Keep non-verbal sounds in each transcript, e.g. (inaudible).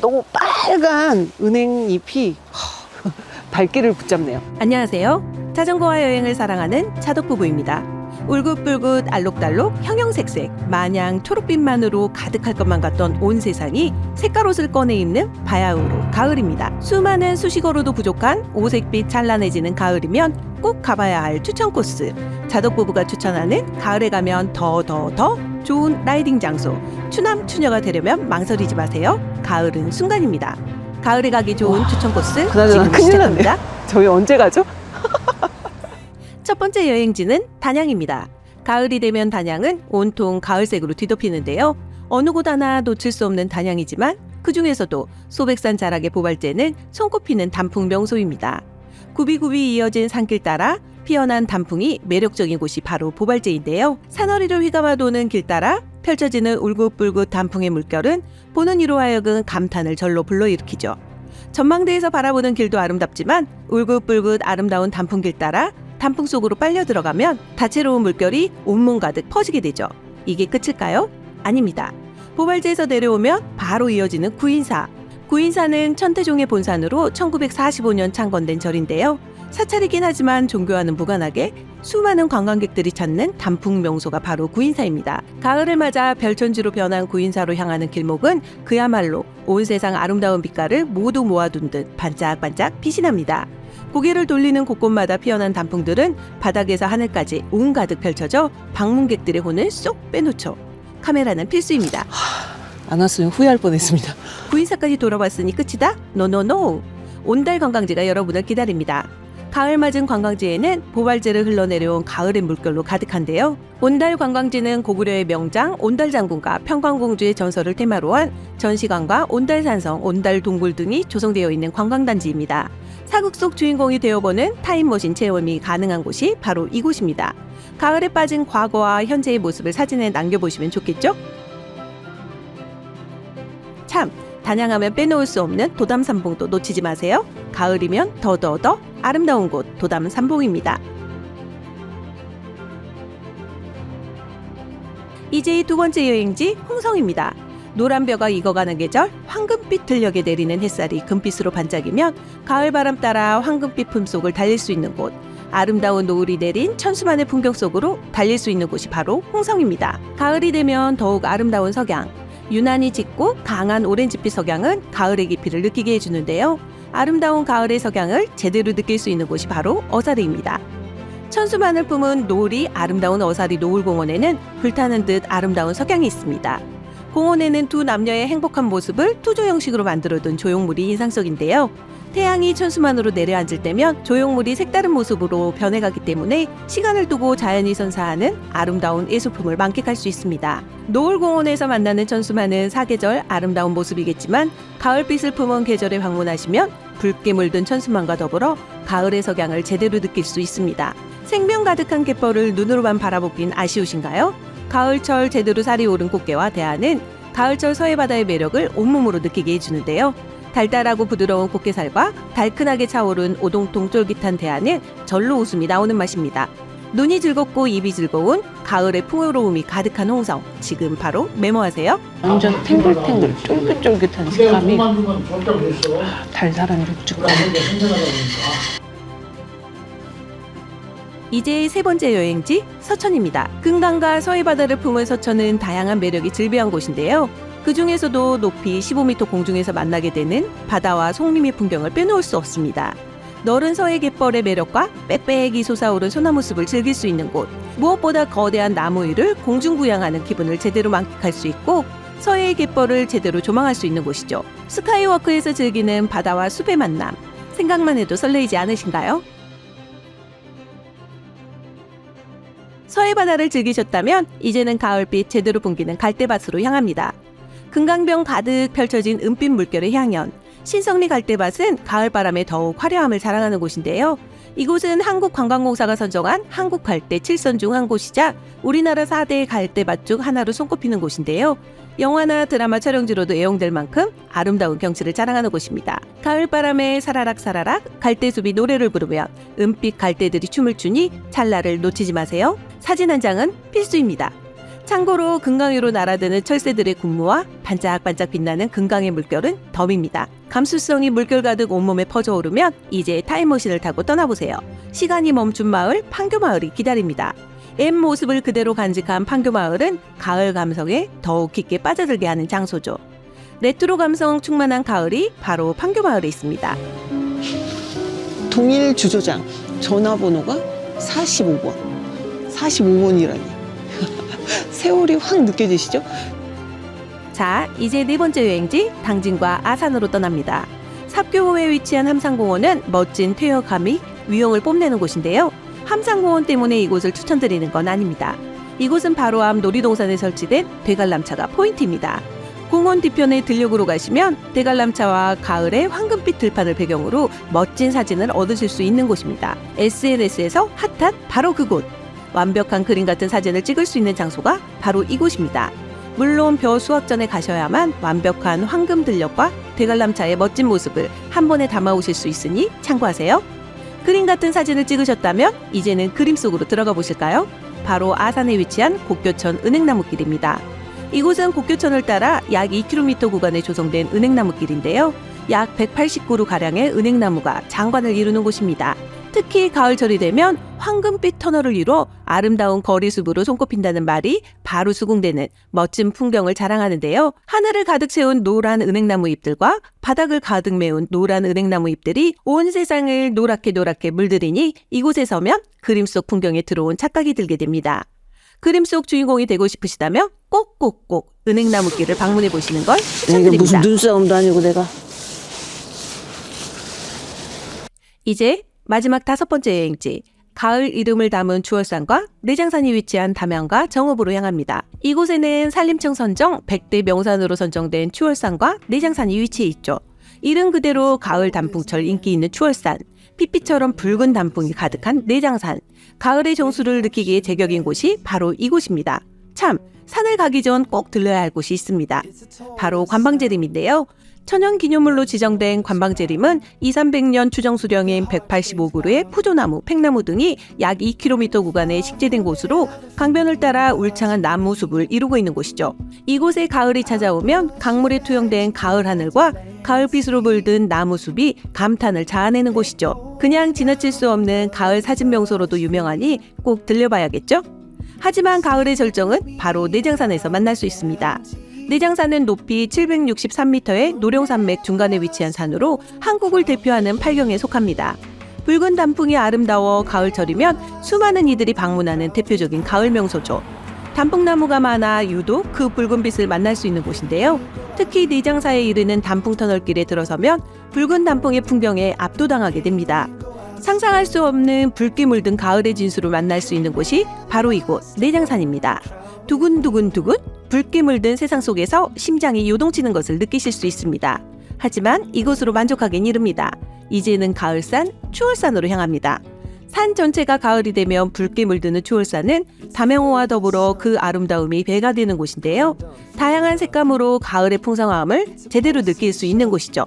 또 빨간 은행 잎이 허, (laughs) 발길을 붙잡네요. 안녕하세요. 자전거와 여행을 사랑하는 차덕 부부입니다. 울긋불긋 알록달록 형형색색 마냥 초록빛만으로 가득할 것만 같던 온 세상이 색깔 옷을 꺼내 입는 바야흐로 가을입니다. 수많은 수식어로도 부족한 오색빛 찬란해지는 가을이면 꼭 가봐야 할 추천 코스. 자덕 부부가 추천하는 가을에 가면 더 더 더 좋은 라이딩 장소. 추남 추녀가 되려면 망설이지 마세요. 가을은 순간입니다. 가을에 가기 좋은 와, 추천 코스 그나저나 지금 큰일 났네. 시작합니다. 저희 언제 가죠? (laughs) 첫 번째 여행지는 단양입니다. 가을이 되면 단양은 온통 가을색으로 뒤덮이는데요. 어느 곳 하나 놓칠 수 없는 단양이지만 그 중에서도 소백산 자락의 보발제는 손꼽히는 단풍 명소입니다. 굽이굽이 이어진 산길 따라 피어난 단풍이 매력적인 곳이 바로 보발제인데요. 산허리를 휘감아 도는 길 따라 펼쳐지는 울긋불긋 단풍의 물결은 보는 이로 하여금 감탄을 절로 불러일으키죠. 전망대에서 바라보는 길도 아름답지만 울긋불긋 아름다운 단풍길 따라 단풍 속으로 빨려 들어가면 다채로운 물결이 온몸 가득 퍼지게 되죠. 이게 끝일까요? 아닙니다. 보발제에서 내려오면 바로 이어지는 구인사. 구인사는 천태종의 본산으로 1945년 창건된 절인데요. 사찰이긴 하지만 종교와는 무관하게 수많은 관광객들이 찾는 단풍 명소가 바로 구인사입니다. 가을을 맞아 별천지로 변한 구인사로 향하는 길목은 그야말로 온 세상 아름다운 빛깔을 모두 모아둔 듯 반짝반짝 빛이 납니다. 고개를 돌리는 곳곳마다 피어난 단풍들은 바닥에서 하늘까지 온 가득 펼쳐져 방문객들의 혼을 쏙 빼놓죠. 카메라는 필수입니다. 안 왔으면 후회할 뻔했습니다. 구인사까지 돌아봤으니 끝이다? 노노노! 온달 관광지가 여러분을 기다립니다. 가을 맞은 관광지에는 보발제를 흘러내려온 가을의 물결로 가득한데요. 온달 관광지는 고구려의 명장 온달 장군과 평광공주의 전설을 테마로 한 전시관과 온달 산성, 온달 동굴 등이 조성되어 있는 관광단지입니다. 사극 속 주인공이 되어보는 타임머신 체험이 가능한 곳이 바로 이곳입니다. 가을에 빠진 과거와 현재의 모습을 사진에 남겨보시면 좋겠죠? 단양하면 빼놓을 수 없는 도담산봉도 놓치지 마세요. 가을이면 더더더 아름다운 곳 도담산봉입니다. 이제 두 번째 여행지 홍성입니다. 노란 벼가 익어가는 계절 황금빛 들녘에 내리는 햇살이 금빛으로 반짝이면 가을 바람 따라 황금빛 품속을 달릴 수 있는 곳 아름다운 노을이 내린 천수만의 풍경 속으로 달릴 수 있는 곳이 바로 홍성입니다. 가을이 되면 더욱 아름다운 석양 유난히 짙고 강한 오렌지빛 석양은 가을의 깊이를 느끼게 해주는데요. 아름다운 가을의 석양을 제대로 느낄 수 있는 곳이 바로 어사리입니다. 천수만을 품은 노을이 아름다운 어사리 노을공원에는 불타는 듯 아름다운 석양이 있습니다. 공원에는 두 남녀의 행복한 모습을 투조 형식으로 만들어둔 조형물이 인상적인데요. 태양이 천수만으로 내려앉을 때면 조형물이 색다른 모습으로 변해가기 때문에 시간을 두고 자연이 선사하는 아름다운 예술품을 만끽할 수 있습니다. 노을공원에서 만나는 천수만은 사계절 아름다운 모습이겠지만 가을빛을 품은 계절에 방문하시면 붉게 물든 천수만과 더불어 가을의 석양을 제대로 느낄 수 있습니다. 생명 가득한 갯벌을 눈으로만 바라보긴 아쉬우신가요? 가을철 제대로 살이 오른 꽃게와 대하는 가을철 서해바다의 매력을 온몸으로 느끼게 해주는데요. 달달하고 부드러운 꽃게살과 달큰하게 차오른 오동통 쫄깃한 대하는 절로 웃음이 나오는 맛입니다. 눈이 즐겁고 입이 즐거운 가을의 풍요로움이 가득한 홍성 지금 바로 메모하세요. 완전 탱글탱글 쫄깃쫄깃한 식감이. 달달한 육즙감. 이제 세 번째 여행지 서천입니다. 금강과 서해바다를 품은 서천은 다양한 매력이 즐비한 곳인데요. 그 중에서도 높이 15m 공중에서 만나게 되는 바다와 송림의 풍경을 빼놓을 수 없습니다. 너른 서해 갯벌의 매력과 빽빽이 솟아오른 소나무 숲을 즐길 수 있는 곳. 무엇보다 거대한 나무 위를 공중 부양하는 기분을 제대로 만끽할 수 있고 서해의 갯벌을 제대로 조망할 수 있는 곳이죠. 스카이워크에서 즐기는 바다와 숲의 만남. 생각만 해도 설레이지 않으신가요? 서해 바다를 즐기셨다면 이제는 가을빛 제대로 풍기는 갈대밭으로 향합니다. 금강병 가득 펼쳐진 은빛 물결의 향연. 신성리 갈대밭은 가을바람에 더욱 화려함을 자랑하는 곳인데요. 이곳은 한국관광공사가 선정한 한국 갈대 7선 중 한 곳이자 우리나라 4대 갈대밭 중 하나로 손꼽히는 곳인데요. 영화나 드라마 촬영지로도 애용될 만큼 아름다운 경치를 자랑하는 곳입니다. 가을바람에 사라락 사라락 갈대숲이 노래를 부르면 은빛 갈대들이 춤을 추니 찰나를 놓치지 마세요. 사진 한 장은 필수입니다. 참고로 금강 위로 날아드는 철새들의 군무와 반짝반짝 빛나는 금강의 물결은 덤입니다. 감수성이 물결 가득 온몸에 퍼져오르면 이제 타임머신을 타고 떠나보세요. 시간이 멈춘 마을 판교마을이 기다립니다. 옛 모습을 그대로 간직한 판교마을은 가을 감성에 더욱 깊게 빠져들게 하는 장소죠. 레트로 감성 충만한 가을이 바로 판교마을에 있습니다. 동일 주소장 전화번호가 45번 45번이라니 세월이 확 느껴지시죠? 자, 이제 네 번째 여행지 당진과 아산으로 떠납니다. 삽교호에 위치한 함상공원은 멋진 퇴역함이 위용을 뽐내는 곳인데요. 함상공원 때문에 이곳을 추천드리는 건 아닙니다. 이곳은 바로 앞 놀이동산에 설치된 대관람차가 포인트입니다. 공원 뒤편의 들녘으로 가시면 대관람차와 가을의 황금빛 들판을 배경으로 멋진 사진을 얻으실 수 있는 곳입니다. SNS에서 핫한 바로 그곳. 완벽한 그림 같은 사진을 찍을 수 있는 장소가 바로 이곳입니다. 물론 벼 수확 전에 가셔야만 완벽한 황금 들녘과 대관람차의 멋진 모습을 한 번에 담아 오실 수 있으니 참고하세요. 그림 같은 사진을 찍으셨다면 이제는 그림 속으로 들어가 보실까요? 바로 아산에 위치한 곡교천 은행나무길입니다. 이곳은 곡교천을 따라 약 2km 구간에 조성된 은행나무길인데요. 약 180그루 가량의 은행나무가 장관을 이루는 곳입니다. 특히 가을철이 되면 황금빛 터널을 이뤄 아름다운 거리숲으로 손꼽힌다는 말이 바로 수긍되는 멋진 풍경을 자랑하는데요. 하늘을 가득 채운 노란 은행나무 잎들과 바닥을 가득 메운 노란 은행나무 잎들이 온 세상을 노랗게 노랗게 물들이니 이곳에 서면 그림 속 풍경에 들어온 착각이 들게 됩니다. 그림 속 주인공이 되고 싶으시다면 꼭꼭꼭 은행나무길을 방문해 보시는 걸 추천드립니다. 무슨 눈싸움도 아니고 내가 이제 마지막 다섯 번째 여행지 가을 이름을 담은 주월산과 내장산이 위치한 담양과 정읍으로 향합니다. 이곳에는 산림청 선정 100대 명산으로 선정된 추월산과 내장산이 위치해 있죠. 이름 그대로 가을 단풍철 인기 있는 추월산, 피피처럼 붉은 단풍이 가득한 내장산, 가을의 정수를 느끼기에 제격인 곳이 바로 이곳입니다. 참, 산을 가기 전 꼭 들러야 할 곳이 있습니다. 바로 관방재림인데요. 천연 기념물로 지정된 관방재림은 2, 300년 추정 수령인 185그루의 푸조나무, 팽나무 등이 약 2km 구간에 식재된 곳으로 강변을 따라 울창한 나무 숲을 이루고 있는 곳이죠. 이곳에 가을이 찾아오면 강물에 투영된 가을 하늘과 가을빛으로 물든 나무 숲이 감탄을 자아내는 곳이죠. 그냥 지나칠 수 없는 가을 사진 명소로도 유명하니 꼭 들려봐야겠죠? 하지만 가을의 절정은 바로 내장산에서 만날 수 있습니다. 내장산은 높이 763m의 노령산맥 중간에 위치한 산으로 한국을 대표하는 팔경에 속합니다. 붉은 단풍이 아름다워 가을철이면 수많은 이들이 방문하는 대표적인 가을 명소죠. 단풍나무가 많아 유독 그 붉은빛을 만날 수 있는 곳인데요. 특히 내장사에 이르는 단풍터널길에 들어서면 붉은 단풍의 풍경에 압도당하게 됩니다. 상상할 수 없는 붉게 물든 가을의 진수를 만날 수 있는 곳이 바로 이곳 내장산입니다. 두근두근두근 붉게 물든 세상 속에서 심장이 요동치는 것을 느끼실 수 있습니다. 하지만 이곳으로 만족하긴 이릅니다. 이제는 가을산, 추월산으로 향합니다. 산 전체가 가을이 되면 붉게 물드는 추월산은 담양호와 더불어 그 아름다움이 배가 되는 곳인데요. 다양한 색감으로 가을의 풍성함을 제대로 느낄 수 있는 곳이죠.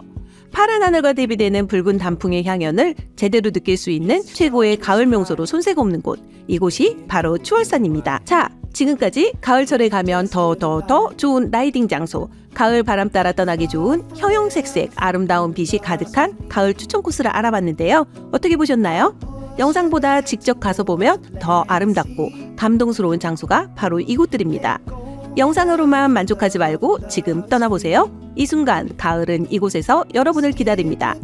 파란 하늘과 대비되는 붉은 단풍의 향연을 제대로 느낄 수 있는 최고의 가을 명소로 손색 없는 곳. 이곳이 바로 추월산입니다. 자, 지금까지 가을철에 가면 더더 더 좋은 라이딩 장소, 가을 바람 따라 떠나기 좋은 형형색색 아름다운 빛이 가득한 가을 추천 코스를 알아봤는데요. 어떻게 보셨나요? 영상보다 직접 가서 보면 더 아름답고 감동스러운 장소가 바로 이곳들입니다. 영상으로만 만족하지 말고 지금 떠나보세요. 이 순간 가을은 이곳에서 여러분을 기다립니다.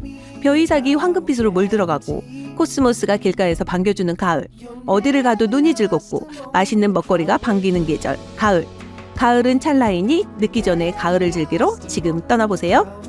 벼이삭이 황금빛으로 물들어가고 코스모스가 길가에서 반겨주는 가을. 어디를 가도 눈이 즐겁고 맛있는 먹거리가 반기는 계절 가을. 가을은 찰나이니 늦기 전에 가을을 즐기러 지금 떠나보세요.